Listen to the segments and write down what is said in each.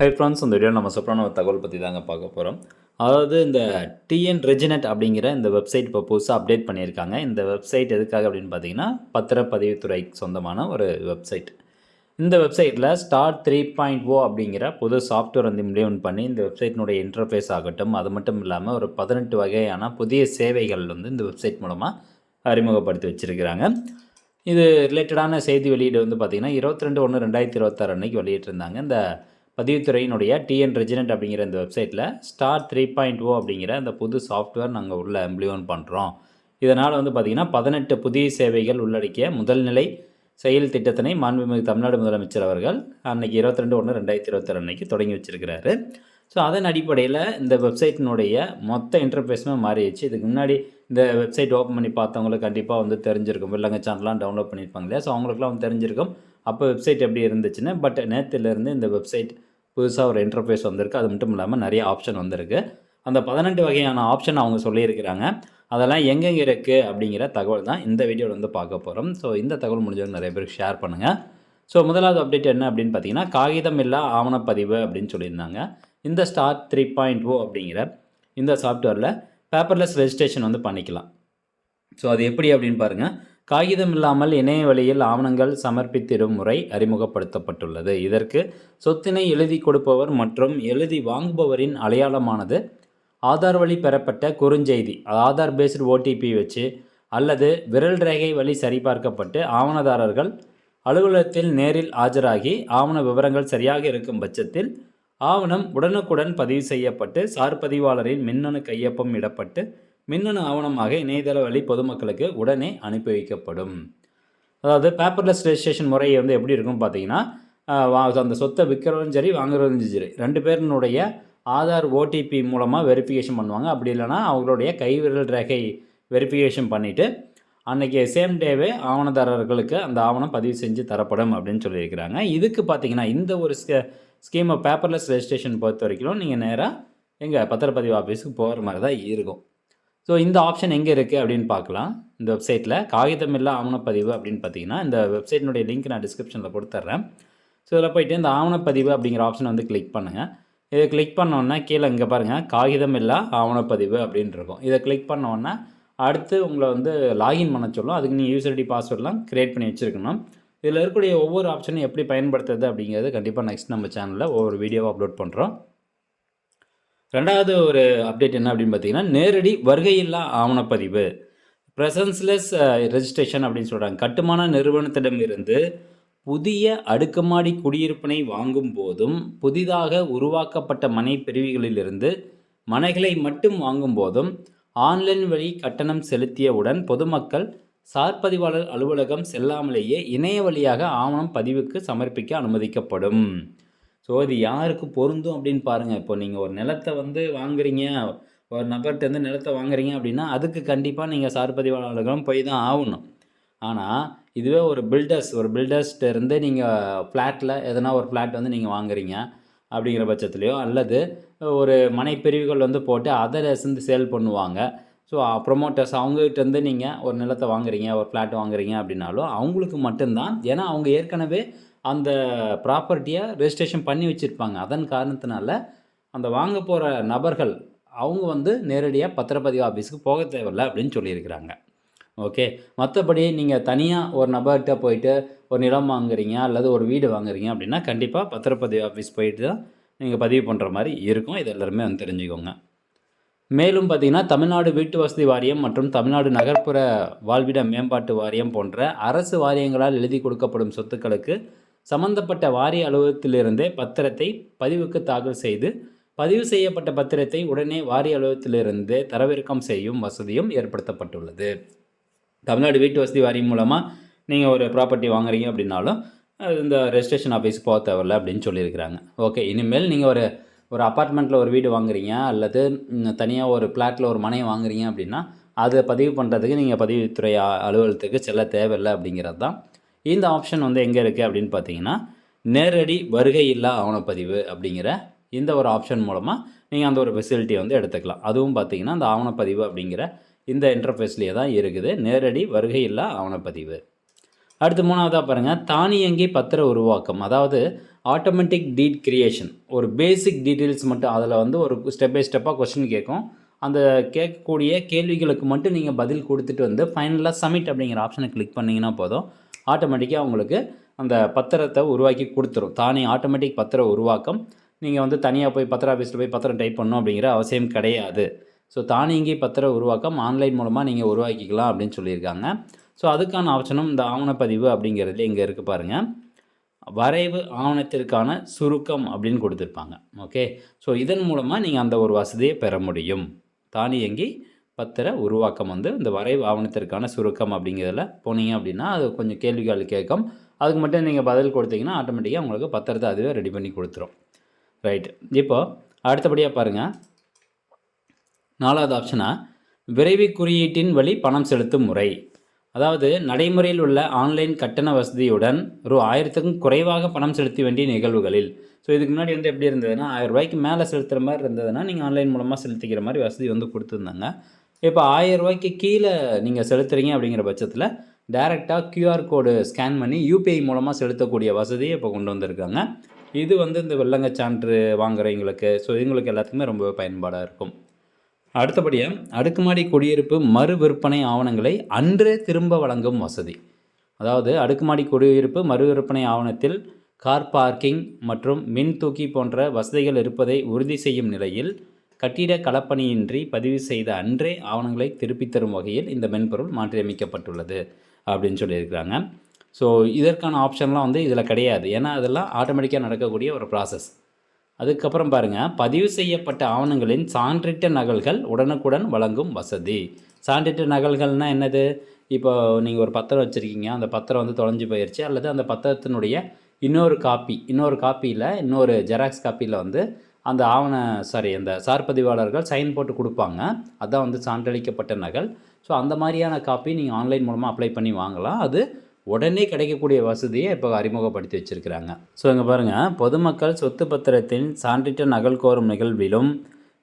Hi friends இந்த video நம்ம சூப்பரான ஒரு தகவல் பற்றி தாங்க பார்க்க போகிறோம் அதாவது இந்த டிஎன் ரெஜினட் அப்படிங்கிற இந்த வெப்சைட் இப்போ புதுசாக அப்டேட் பண்ணியிருக்காங்க. இந்த வெப்சைட் எதுக்காக அப்படின்னு பார்த்தீங்கன்னா பத்திரப்பதிவுத்துறைக்கு சொந்தமான ஒரு வெப்சைட் இந்த வெப்சைட்டில் ஸ்டார் த்ரீ பாயிண்ட் ஓ அப்படிங்கிற புது சாஃப்ட்வேர் வந்து இம்ப்ளிமெண்ட் பண்ணி இந்த வெப்சைட்டினுடைய இன்டர்ஃபேஸ் ஆகட்டும் அது மட்டும் இல்லாமல் ஒரு பதினெட்டு வகையான புதிய சேவைகள் வந்து இந்த வெப்சைட் மூலமாக அறிமுகப்படுத்தி வச்சுருக்கிறாங்க. இது ரிலேட்டடான செய்தி வெளியீடு வந்து பார்த்திங்கன்னா இருபத்தி ரெண்டு ஒன்று ரெண்டாயிரத்தி இருபத்தாறு அன்னைக்கு வெளியிட்டிருந்தாங்க. இந்த பதிவுத்துறையினுடைய டிஎன் ரெஜினட் அப்படிங்கிற இந்த வெப்சைட்டில் ஸ்டார் த்ரீ பாயிண்ட் ஓ அப்படிங்கிற அந்த புது சாஃப்ட்வேர் நாங்கள் உள்ள இம்ப்ளிமெண்ட் பண்ணுறோம் இதனால் வந்து பார்த்திங்கன்னா பதினெட்டு புதிய சேவைகள் உள்ளடக்கிய முதல்நிலை செயல் திட்டத்தினை மாண்புமிகு தமிழ்நாடு முதலமைச்சர் அவர்கள் அன்னைக்கு இருபத்தி ரெண்டு ஒன்று ரெண்டாயிரத்தி இருபத்தாறு அன்னைக்கு தொடங்கி வச்சிருக்கிறாரு. ஸோ அதன் அடிப்படையில் இந்த வெப்சைட்டினுடைய மொத்த இன்டர்ஃபேஸுமே மாறிடுச்சு. இதுக்கு முன்னாடி இந்த வெப்சைட் ஓப்பன் பண்ணி பார்த்தவங்களுக்கு கண்டிப்பாக வந்து தெரிஞ்சிருக்கும். வில்லங்க சேனல்லாம் டவுன்லோட் பண்ணியிருப்பாங்க இல்லையா? ஸோ அவங்களுக்குலாம் வந்து தெரிஞ்சிருக்கும். அப்போ வெப்சைட் எப்படி இருந்துச்சுன்னு? பட் நேற்றுலேருந்து இந்த வெப்சைட் புதுசாக ஒரு இன்டர்ஃபேஸ் வந்திருக்கு. அது மட்டும் இல்லாமல் நிறைய ஆப்ஷன் வந்திருக்கு. அந்த பதினெட்டு வகையான ஆப்ஷன் அவங்க சொல்லியிருக்கிறாங்க. அதெல்லாம் எங்கெங்கே இருக்குது அப்படிங்கிற தகவல் தான் இந்த வீடியோவில் வந்து பார்க்க போகிறோம் ஸோ இந்த தகவல் முடிஞ்சவங்க நிறைய பேருக்கு ஷேர் பண்ணுங்கள் ஸோ முதலாவது அப்டேட் என்ன அப்படின்னு பார்த்தீங்கன்னா காகிதம் இல்லா ஆவணப்பதிவு அப்படின்னு சொல்லியிருந்தாங்க. இந்த ஸ்டார் த்ரீ பாயிண்ட் ஓ அப்படிங்கிற இந்த சாஃப்ட்வேரில் பேப்பர்லெஸ் ரெஜிஸ்ட்ரேஷன் வந்து பண்ணிக்கலாம். ஸோ அது எப்படி அப்படின்னு பாருங்கள் காகிதம் இல்லாமல் இணைய வழியில் ஆவணங்கள் சமர்ப்பித்திடும் முறை அறிமுகப்படுத்தப்பட்டுள்ளது. இதற்கு சொத்தினை எழுதி கொடுப்பவர் மற்றும் எழுதி வாங்குபவரின் அடையாளமானது ஆதார் வழி பெறப்பட்ட குறுஞ்செய்தி ஆதார் பேஸ்டு ஓடிபி வச்சு அல்லது விரல் ரேகை வழி சரிபார்க்கப்பட்டு ஆவணதாரர்கள் அலுவலகத்தில் நேரில் ஆஜராகி ஆவண விவரங்கள் சரியாக இருக்கும் பட்சத்தில் ஆவணம் உடனுக்குடன் பதிவு செய்யப்பட்டு சார் பதிவாளரின் மின்னணு கையொப்பம் இடப்பட்டு மின்னணு ஆவணமாக இணையதள வழி பொதுமக்களுக்கு உடனே அனுப்பி வைக்கப்படும். அதாவது பேப்பர்லெஸ் ரெஜிஸ்ட்ரேஷன் முறை வந்து எப்படி இருக்கும்னு பார்த்தீங்கன்னா அந்த சொத்தை விற்கிறதும் சரி வாங்குறதும் சரி ரெண்டு பேரினுடைய ஆதார் ஓடிபி மூலமாக வெரிஃபிகேஷன் பண்ணுவாங்க. அப்படி இல்லைன்னா அவங்களுடைய கைவிரல் ரேகை வெரிஃபிகேஷன் பண்ணிவிட்டு அன்றைக்கி சேம் டேவே ஆவணதாரர்களுக்கு அந்த ஆவணம் பதிவு செஞ்சு தரப்படும் அப்படின்னு சொல்லியிருக்கிறாங்க. இதுக்கு பார்த்தீங்கன்னா இந்த ஒரு ஸ்க ஸ்கீமை பேப்பர்லெஸ் ரெஜிஸ்ட்ரேஷன் பொறுத்த வரைக்கும் நீங்கள் நேராக எங்கள் பத்திரப்பதிவு ஆஃபீஸுக்கு போகிற மாதிரி தான் இருக்கும். ஸோ இந்த ஆப்ஷன் எங்கே இருக்குது அப்படின்னு பார்க்கலாம். இந்த வெப்சைட்டில் காகிதமில்லா ஆவணப்பதிவு அப்படின்னு பார்த்தீங்கன்னா இந்த வெப்சைட்டினுடைய லிங்க் நான் டிஸ்கிரிப்ஷனில் கொடுத்துட்றேன். ஸோ இதில் போயிட்டு இந்த ஆவணப்பதிவு அப்படிங்கிற ஆப்ஷனை வந்து கிளிக் பண்ணுங்கள் இதை கிளிக் பண்ணோன்னா கீழே இங்கே பாருங்கள் காகிதமில்லா ஆவணப்பதிவு அப்படின்னு இருக்கும். இதை கிளிக் பண்ணோன்னா அடுத்து உங்களை வந்து லாகின் பண்ண சொல்லும். அதுக்கு நீங்கள் யூசர் ஐடி பாஸ்வேர்ட்லாம் க்ரியேட் பண்ணி வச்சுருக்கணும். இதில் இருக்கக்கூடிய ஒவ்வொரு ஆப்ஷனும் எப்படி பயன்படுத்துறது அப்படிங்கிறது கண்டிப்பாக நெக்ஸ்ட் நம்ம சேனலில் ஒவ்வொரு வீடியோவை அப்லோட் பண்ணுறோம் ரெண்டாவது ஒரு அப்டேட் என்ன அப்படின்னு பார்த்தீங்கன்னா நேரடி வருகையில்லா ஆவணப்பதிவு. ப்ரெசன்ஸ்லெஸ் ரெஜிஸ்ட்ரேஷன் அப்படின்னு சொல்கிறாங்க கட்டுமான நிறுவனத்திடமிருந்து புதிய அடுக்குமாடி குடியிருப்பினை வாங்கும் போதும் புதிதாக உருவாக்கப்பட்ட மனை பிரிவுகளிலிருந்து மனைகளை மட்டும் வாங்கும் போதும் ஆன்லைன் வழி கட்டணம் செலுத்தியவுடன் பொதுமக்கள் சார்பதிவாளர் அலுவலகம் செல்லாமலேயே இணைய வழியாக ஆவணம் பதிவுக்கு சமர்ப்பிக்க அனுமதிக்கப்படும். ஸோ இது யாருக்கு பொருந்தும் அப்படின்னு பாருங்கள் இப்போ நீங்கள் ஒரு நிலத்தை வந்து வாங்குறீங்க ஒரு நபர்கிட்டருந்து நிலத்தை வாங்குறீங்க அப்படின்னா அதுக்கு கண்டிப்பாக நீங்கள் சார்பதிவாளர்களும் போய் தான் ஆகணும். ஆனால் இதுவே ஒரு பில்டர்ஸ் ஒரு பில்டர்ஸ்கிட்ட இருந்து நீங்கள் ஃப்ளாட்டில் எதனா ஒரு ஃப்ளாட் வந்து நீங்கள் வாங்குறீங்க அப்படிங்கிற பட்சத்துலையோ அல்லது ஒரு மனைப்பிரிவுகள் வந்து போட்டு அதை வந்து சேல் பண்ணுவாங்க. ஸோ ப்ரொமோட்டர்ஸ் அவங்ககிட்டருந்து நீங்கள் ஒரு நிலத்தை வாங்குறீங்க ஒரு ஃப்ளாட் வாங்குறீங்க அப்படின்னாலும் அவங்களுக்கு மட்டும்தான். ஏன்னா அவங்க ஏற்கனவே அந்த ப்ராப்பர்ட்டியை ரெஜிஸ்ட்ரேஷன் பண்ணி வச்சுருப்பாங்க. அதன் காரணத்தினால அந்த வாங்க போகிற நபர்கள் அவங்க வந்து நேரடியாக பத்திரப்பதிவு ஆஃபீஸுக்கு போக தேவையில்ல அப்படின்னு சொல்லியிருக்கிறாங்க. ஓகே மற்றபடி நீங்கள் தனியாக ஒரு நபர்கிட்ட போயிட்டு ஒரு நிலம் வாங்குறீங்க அல்லது ஒரு வீடு வாங்குறீங்க அப்படின்னா கண்டிப்பாக பத்திரப்பதிவு ஆஃபீஸ் போயிட்டு தான் நீங்கள் பதிவு பண்ணுற மாதிரி இருக்கும். இது எல்லாருமே வந்து தெரிஞ்சுக்கோங்க. மேலும் பார்த்தீங்கன்னா தமிழ்நாடு வீட்டு வசதி வாரியம் மற்றும் தமிழ்நாடு நகர்ப்புற வாழ்விட மேம்பாட்டு வாரியம் போன்ற அரசு வாரியங்களால் எழுதி கொடுக்கப்படும் சொத்துக்களுக்கு சம்பந்தப்பட்ட வாரிய அலுவலகத்திலிருந்தே பத்திரத்தை பதிவுக்கு தாக்கல் செய்து பதிவு செய்யப்பட்ட பத்திரத்தை உடனே வாரிய அலுவலகத்திலிருந்தே தரவிறக்கம் செய்யும் வசதியும் ஏற்படுத்தப்பட்டுள்ளது. தமிழ்நாடு வீட்டு வசதி வாரியம் மூலமாக நீங்கள் ஒரு ப்ராப்பர்ட்டி வாங்குறீங்க அப்படின்னாலும் இந்த ரெஜிஸ்ட்ரேஷன் ஆஃபீஸ் போக தேவையில்ல அப்படின்னு சொல்லியிருக்கிறாங்க. ஓகே இனிமேல் நீங்கள் ஒரு ஒரு அப்பார்ட்மெண்ட்டில் ஒரு வீடு வாங்குறீங்க அல்லது தனியாக ஒரு பிளாட்டில் ஒரு மனை வாங்குறீங்க அப்படின்னா அதை பதிவு பண்ணுறதுக்கு நீங்கள் பதிவுத்துறை அலுவலகத்துக்கு செல்ல தேவையில்லை அப்படிங்கிறது தான் இந்த ஆப்ஷன் வந்து எங்கே இருக்குது அப்படின்னு பார்த்தீங்கன்னா நேரடி வருகை இல்லா ஆவணப்பதிவு அப்படிங்கிற இந்த ஒரு ஆப்ஷன் மூலமாக நீங்கள் அந்த ஒரு ஃபெசிலிட்டியை வந்து எடுத்துக்கலாம். அதுவும் பார்த்தீங்கன்னா அந்த ஆவணப்பதிவு அப்படிங்கிற இந்த இன்டர்ஃபேஸ்லேயே தான் இருக்குது. நேரடி வருகை இல்லா ஆவணப்பதிவு. அடுத்து மூணாவதாக பாருங்கள் தானியங்கி பத்திர உருவாக்கம். அதாவது ஆட்டோமேட்டிக் டீட் கிரியேஷன் ஒரு பேசிக் டீட்டெயில்ஸ் மட்டும் அதில் வந்து ஒரு ஸ்டெப் பை ஸ்டெப்பாக கொஸ்டின் கேட்கும். அந்த கேட்கக்கூடிய கேள்விகளுக்கு மட்டும் நீங்கள் பதில் கொடுத்துட்டு வந்து ஃபைனலாக சப்மிட் அப்படிங்கிற ஆப்ஷனை கிளிக் பண்ணிங்கன்னா போதும். ஆட்டோமேட்டிக்காக உங்களுக்கு அந்த பத்திரத்தை உருவாக்கி கொடுத்துரும். தானே ஆட்டோமேட்டிக் பத்திர உருவாக்கம். நீங்கள் வந்து தனியாக போய் பத்திர ஆஃபீஸில் போய் பத்திரம் டைப் பண்ணணும் அப்படிங்கிற அவசியம் கிடையாது. ஸோ தானியங்கி பத்திர உருவாக்கம் ஆன்லைன் மூலமாக நீங்கள் உருவாக்கிக்கலாம் அப்படின்னு சொல்லியிருக்காங்க. ஸோ அதுக்கான ஆப்ஷனும் இந்த ஆவணப்பதிவு அப்படிங்கிறது இங்கே இருக்குது பாருங்கள் வரைவு ஆவணத்திற்கான சுருக்கம் அப்படின்னு கொடுத்துருப்பாங்க. ஓகே ஸோ இதன் மூலமாக நீங்கள் அந்த ஒரு வசதியை பெற முடியும். தானியங்கி பத்திர உருவாக்கம் வந்து இந்த வரைவு ஆவணத்திற்கான சுருக்கம் அப்படிங்கிறதுல போனீங்க அப்படின்னா அது கொஞ்சம் கேள்விகள் கேட்கும். அதுக்கு மட்டும் நீங்கள் பதில் கொடுத்தீங்கன்னா ஆட்டோமேட்டிக்காக உங்களுக்கு பத்திரத்தை அதுவே ரெடி பண்ணி கொடுத்துரும். ரைட் இப்போது அடுத்தபடியாக பாருங்கள் நாலாவது ஆப்ஷனாக விரைவு குறியீட்டின் வழி பணம் செலுத்தும் முறை. அதாவது நடைமுறையில் உள்ள ஆன்லைன் கட்டண வசதியுடன் ரூ ஆயிரத்துக்கும் குறைவாக பணம் செலுத்த வேண்டிய நிகழ்வுகளில். ஸோ இதுக்கு முன்னாடி வந்து எப்படி இருந்ததுன்னா ஆயிரம் ரூபாய்க்கு மேலே செலுத்துகிற மாதிரி இருந்ததுன்னா நீங்கள் ஆன்லைன் மூலமாக செலுத்திக்கிற மாதிரி வசதி வந்து கொடுத்துருந்தாங்க. இப்போ ஆயிரம் ரூபாய்க்கு கீழே நீங்கள் செலுத்துறீங்க அப்படிங்கிற பட்சத்தில் டேரெக்டாக கியூஆர் கோடு ஸ்கேன் பண்ணி யூபிஐ மூலமாக செலுத்தக்கூடிய வசதியை இப்போ கொண்டு வந்திருக்காங்க. இது வந்து இந்த வெள்ளங்க சான்று வாங்குறவங்களுக்கு ஸோ இவங்களுக்கு எல்லாத்துக்குமே ரொம்ப பயன்பாடாக இருக்கும். அடுத்தபடியாக அடுக்குமாடி குடியிருப்பு மறு விற்பனை ஆவணங்களை அன்றே திரும்ப வழங்கும் வசதி. அதாவது அடுக்குமாடி குடியிருப்பு மறு விற்பனை ஆவணத்தில் கார் பார்க்கிங் மற்றும் மின் தூக்கி போன்ற வசதிகள் இருப்பதை உறுதி செய்யும் நிலையில் கட்டிட களப்பணியின்றி பதிவு செய்த அன்றே ஆவணங்களை திருப்பித் தரும் வகையில் இந்த மென்பொருள் மாற்றியமைக்கப்பட்டுள்ளது அப்படின்னு சொல்லியிருக்கிறாங்க. ஸோ இதற்கான ஆப்ஷன்லாம் வந்து இதில் கிடையாது. ஏன்னா அதெல்லாம் ஆட்டோமேட்டிக்காக நடக்கக்கூடிய ஒரு ப்ராசஸ் அதுக்கப்புறம் பாருங்கள் பதிவு செய்யப்பட்ட ஆவணங்களின் சான்றிட்ட நகல்கள் உடனுக்குடன் வழங்கும் வசதி. சான்றிட்ட நகல்கள்னால் என்னது? இப்போ நீங்கள் ஒரு பத்திரம் வச்சுருக்கீங்க. அந்த பத்திரம் வந்து தொலைஞ்சு போயிடுச்சு அல்லது அந்த பத்திரத்தினுடைய இன்னொரு காப்பி இன்னொரு காப்பியில் இன்னொரு ஜெராக்ஸ் காப்பியில் வந்து அந்த ஆவண சாரி அந்த சார் பதிவாளர்கள் சைன் போட்டு கொடுப்பாங்க. அதுதான் வந்து சான்றளிக்கப்பட்ட நகல். ஸோ அந்த மாதிரியான காப்பி நீங்கள் ஆன்லைன் மூலமாக அப்ளை பண்ணி வாங்கலாம். அது உடனே கிடைக்கக்கூடிய வசதியை இப்போ அறிமுகப்படுத்தி வச்சுருக்கிறாங்க. ஸோ இங்கே பாருங்கள் பொதுமக்கள் சொத்து பத்திரத்தின் சான்றிட்ட நகல் கோரும் நிகழ்விலும்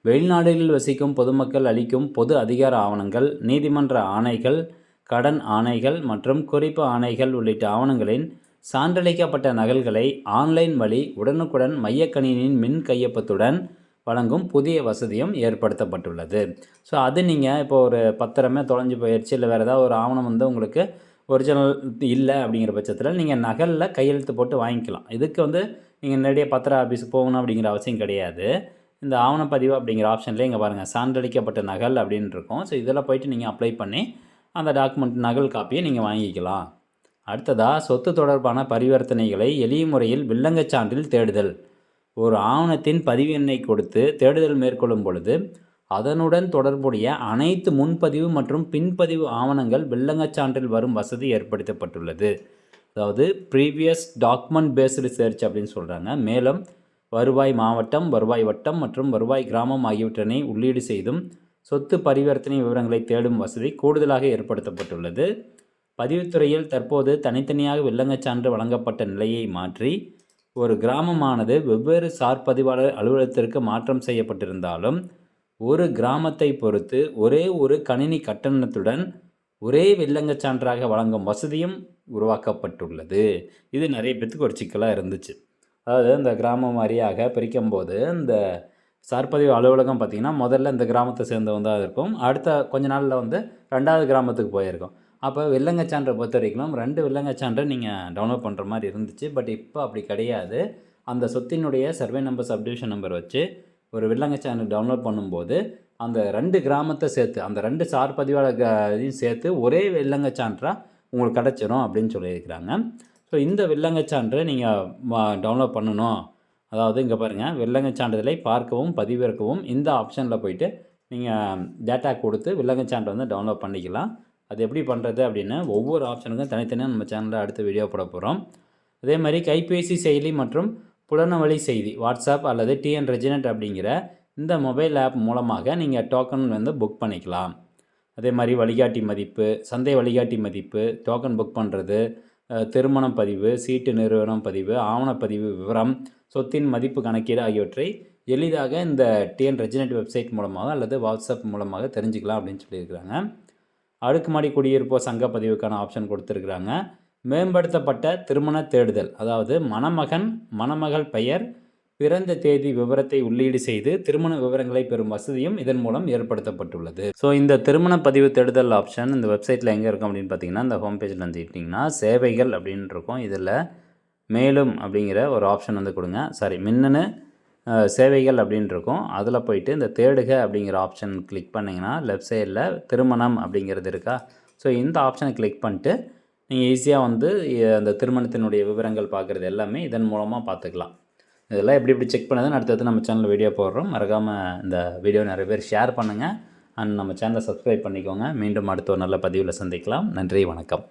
வெளிநாடுகளில் வசிக்கும் பொதுமக்கள் அளிக்கும் பொது அதிகார ஆவணங்கள் நீதிமன்ற ஆணைகள் கடன் ஆணைகள் மற்றும் குறிப்பு ஆணைகள் உள்ளிட்ட ஆவணங்களின் சான்றளிக்கப்பட்ட நகல்களை ஆன்லைன் வழி உடனுக்குடன் மையக்கணினியின் மின் கையொப்பத்துடன் வழங்கும் புதிய வசதியும் ஏற்படுத்தப்பட்டுள்ளது. ஸோ அது நீங்கள் இப்போ ஒரு பத்திரமே தொலைஞ்சு போயிடுச்சு இல்லை வேறு ஏதாவது ஒரு ஆவணம் வந்து உங்களுக்கு ஒரிஜினல் இல்லை அப்படிங்கிற பட்சத்தில் நீங்கள் நகலில் கையெழுத்து போட்டு வாங்கிக்கலாம். இதுக்கு வந்து நீங்கள் நேரடியாக பத்திர ஆஃபீஸ் போகணும் அப்படிங்கிற அவசியம் கிடையாது. இந்த ஆவணப்பதிவு அப்படிங்கிற ஆப்ஷன்லேயே இங்கே பாருங்கள் சான்றளிக்கப்பட்ட நகல் அப்படின்னு இருக்கும். ஸோ இதில் போயிட்டு நீங்கள் அப்ளை பண்ணி அந்த டாக்குமெண்ட் நகல் காப்பியை நீங்கள் வாங்கிக்கலாம். அடுத்ததாக சொத்து தொடர்பான பரிவர்த்தனைகளை எளிய முறையில் வில்லங்கச் சான்றில் தேடுதல். ஒரு ஆவணத்தின் பதிவு எண்ணை கொடுத்து தேடுதல் மேற்கொள்ளும் பொழுது அதனுடன் தொடர்புடைய அனைத்து முன்பதிவு மற்றும் பின்பதிவு ஆவணங்கள் வில்லங்கச் சான்றில் வரும் வசதி ஏற்படுத்தப்பட்டுள்ளது. அதாவது ப்ரீவியஸ் டாக்குமெண்ட் பேஸ்டு சர்ச் அப்படின்னு சொல்கிறாங்க மேலும் வருவாய் மாவட்டம் வருவாய் வட்டம் மற்றும் வருவாய் கிராமம் ஆகியவற்றினை உள்ளீடு செய்தும் சொத்து பரிவர்த்தனை விவரங்களை தேடும் வசதி கூடுதலாக ஏற்படுத்தப்பட்டுள்ளது. பதிவுத்துறையில் தற்போது தனித்தனியாக வில்லங்கச் சான்று வழங்கப்பட்ட நிலையை மாற்றி ஒரு கிராமமானது வெவ்வேறு சார் பதிவாளர் அலுவலகத்திற்கு மாற்றம் செய்யப்பட்டிருந்தாலும் ஒரு கிராமத்தை பொறுத்து ஒரே ஒரு கணினி கட்டணத்துடன் ஒரே வில்லங்கச் சான்றாக வழங்கும் வசதியும் உருவாக்கப்பட்டுள்ளது. இது நிறைய பேத்துக்கு ஒரு சிக்கலாக இருந்துச்சு. அதாவது இந்த கிராமம் வாரியாக பிரிக்கும்போது இந்த சார்பதிவு அலுவலகம் பார்த்திங்கன்னா முதல்ல இந்த கிராமத்தை சேர்ந்தவங்க தான் இருக்கும். அடுத்த கொஞ்ச நாளில் வந்து ரெண்டாவது கிராமத்துக்கு போயிருக்கும். அப்போ வெள்ளங்கச்சான்றை பொறுத்த வரைக்கும் ரெண்டு வெள்ளங்கச்சான்றை நீங்கள் டவுன்லோட் பண்ணுற மாதிரி இருந்துச்சு. பட் இப்போ அப்படி கிடையாது. அந்த சொத்தினுடைய சர்வே நம்பர் சப்டிவிஷன் நம்பர் வச்சு ஒரு வெள்ளங்கச்சான்றை டவுன்லோட் பண்ணும்போது அந்த ரெண்டு கிராமத்தை சேர்த்து அந்த ரெண்டு சார் பதிவாளர் இதையும் சேர்த்து ஒரே வெள்ளங்கச்சான்றாக உங்களுக்கு கிடச்சிரும் அப்படின்னு சொல்லியிருக்கிறாங்க. ஸோ இந்த வெள்ளங்கச்சான்றை நீங்கள் டவுன்லோட் பண்ணணும். அதாவது இங்கே பாருங்கள் வெள்ளங்கச் சான்றிதழை பார்க்கவும் பதிவிறக்கவும் இந்த ஆப்ஷனில் போயிட்டு நீங்கள் டேட்டா கொடுத்து வில்லங்கச் சான்றை வந்து டவுன்லோட் பண்ணிக்கலாம். அது எப்படி பண்ணுறது அப்படின்னு ஒவ்வொரு ஆப்ஷனுக்கும் தனித்தனியாக நம்ம சேனலில் அடுத்த வீடியோ போட போகிறோம் அதே மாதிரி கைபேசி செயலி மற்றும் புலனவழி செய்தி வாட்ஸ்அப் அல்லது டிஎன் ரெஜினட் அப்படிங்கிற இந்த மொபைல் ஆப் மூலமாக நீங்கள் டோக்கன் வந்து புக் பண்ணிக்கலாம். அதே மாதிரி வழிகாட்டி மதிப்பு சந்தை வழிகாட்டி மதிப்பு டோக்கன் புக் பண்ணுறது திருமணம் பதிவு சீட்டு நிறுவனம் பதிவு ஆவணப்பதிவு விவரம் சொத்தின் மதிப்பு கணக்கீடு ஆகியவற்றை எளிதாக இந்த டிஎன் ரெஜினட் வெப்சைட் மூலமாக அல்லது வாட்ஸ்அப் மூலமாக தெரிஞ்சுக்கலாம் அப்படின்னு சொல்லியிருக்கிறாங்க. அடுக்குமாடி குடியிருப்போ சங்க பதிவுக்கான ஆப்ஷன் கொடுத்துருக்குறாங்க. மேம்படுத்தப்பட்ட திருமண தேடுதல் அதாவது மணமகன் மணமகள் பெயர் பிறந்த தேதி விவரத்தை உள்ளீடு செய்து திருமண விவரங்களை பெறும் வசதியும் இதன் மூலம் ஏற்படுத்தப்பட்டுள்ளது. ஸோ இந்த திருமண பதிவு தேடுதல் ஆப்ஷன் இந்த வெப்சைட்டில் எங்கே இருக்கும் அப்படின்னு பார்த்தீங்கன்னா இந்த ஹோம் பேஜில் வந்துக்கிட்டிங்கன்னா சேவைகள் அப்படின்னு இருக்கும். இதில் மேலும் அப்படிங்கிற ஒரு ஆப்ஷன் வந்து கொடுங்க. சாரி மின்னணு சேவைகள் அப்படின்னு இருக்கும். அதில் போயிட்டு இந்த தேடுக அப்படிங்கிற ஆப்ஷன் கிளிக் பண்ணிங்கன்னா லெஃப்ட் சைடில் திருமணம் அப்படிங்கிறது இருக்கா? ஸோ இந்த ஆப்ஷனை கிளிக் பண்ணிட்டு நீங்கள் ஈஸியாக வந்து அந்த திருமணத்தினுடைய விவரங்கள் பார்க்குறது எல்லாமே இதன் மூலமாக பார்த்துக்கலாம் இதெல்லாம் எப்படி எப்படி செக் பண்ணதுன்னு அடுத்தது நம்ம சேனலில் வீடியோ போடுறோம். மறக்காமல் இந்த வீடியோ நிறைய பேர் ஷேர் பண்ணுங்கள் அண்ட் நம்ம சேனலை சப்ஸ்கிரைப் பண்ணிக்கோங்க. மீண்டும் அடுத்த ஒரு நல்ல பதிவில் சந்திக்கலாம். நன்றி வணக்கம்.